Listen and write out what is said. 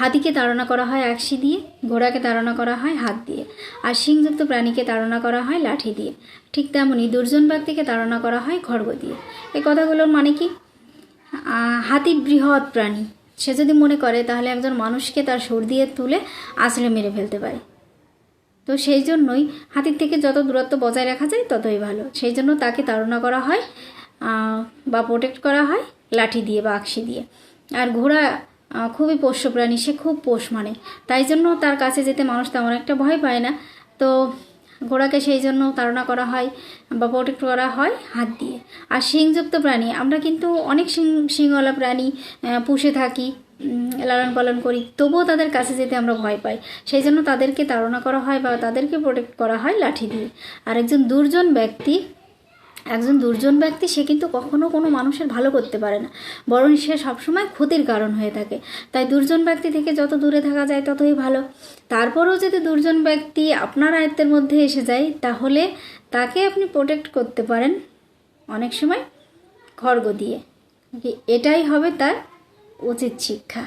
হাতিকে তাড়না করা হয় আকশি দিয়ে, ঘোড়াকে তাড়না করা হয় হাত দিয়ে, আর শিংযুক্ত প্রাণীকে তাড়না করা হয় লাঠি দিয়ে। ঠিক তেমনই দুর্জন ব্যক্তিকে তাড়না করা হয় খড়গ দিয়ে। এই কথাগুলোর মানে কি? হাতি বৃহৎ প্রাণী। সে যদি মনে করে, তাহলে একজন মানুষকে তার সুর দিয়ে তুলে আঁচড়ে মেরে ফেলতে পারে। তো সেই জন্যই হাতির থেকে যত দূরত্ব বজায় রাখা যায়, ততই ভালো। সেই জন্য তাকে তাড়না করা হয় বা প্রোটেক্ট করা হয় লাঠি দিয়ে বা আকশি দিয়ে। আর ঘোড়া খুবই পোষ্য প্রাণী সে খুব পোষ মানে। তাই জন্য তার কাছে যেতে মানুষ তেমন একটা ভয় পায় না। তো ঘোড়াকে সেই জন্য তাড়না করা হয় বা প্রোটেক্ট করা হয় হাত দিয়ে। আর শিংযুক্ত প্রাণী, আমরা কিন্তু অনেক শিং শিংওয়ালা প্রাণী পুষে থাকি লালন পালন করি, তবুও তাদের কাছে যেতে আমরা ভয় পাই। সেই জন্য তাদেরকে তাড়না করা হয় বা তাদেরকে প্রোটেক্ট করা হয় লাঠি দিয়ে। আর একজন দুর্জন ব্যক্তি একজন দুর্জন ব্যক্তি, সে কিন্তু কখনো কোনো মানুষের ভালো করতে পারে না। বরং সে সবসময় ক্ষতির কারণ হয়ে থাকে। তাই দুর্জন ব্যক্তি থেকে যত দূরে থাকা যায় ততই ভালো। তারপরেও যদি দুর্জন ব্যক্তি আপনার আয়ত্তের মধ্যে এসে যায়, তাহলে তাকে আপনি প্রোটেক্ট করতে পারেন অনেক সময় খড়গ দিয়ে। এটাই হবে তার উচিত শিক্ষা।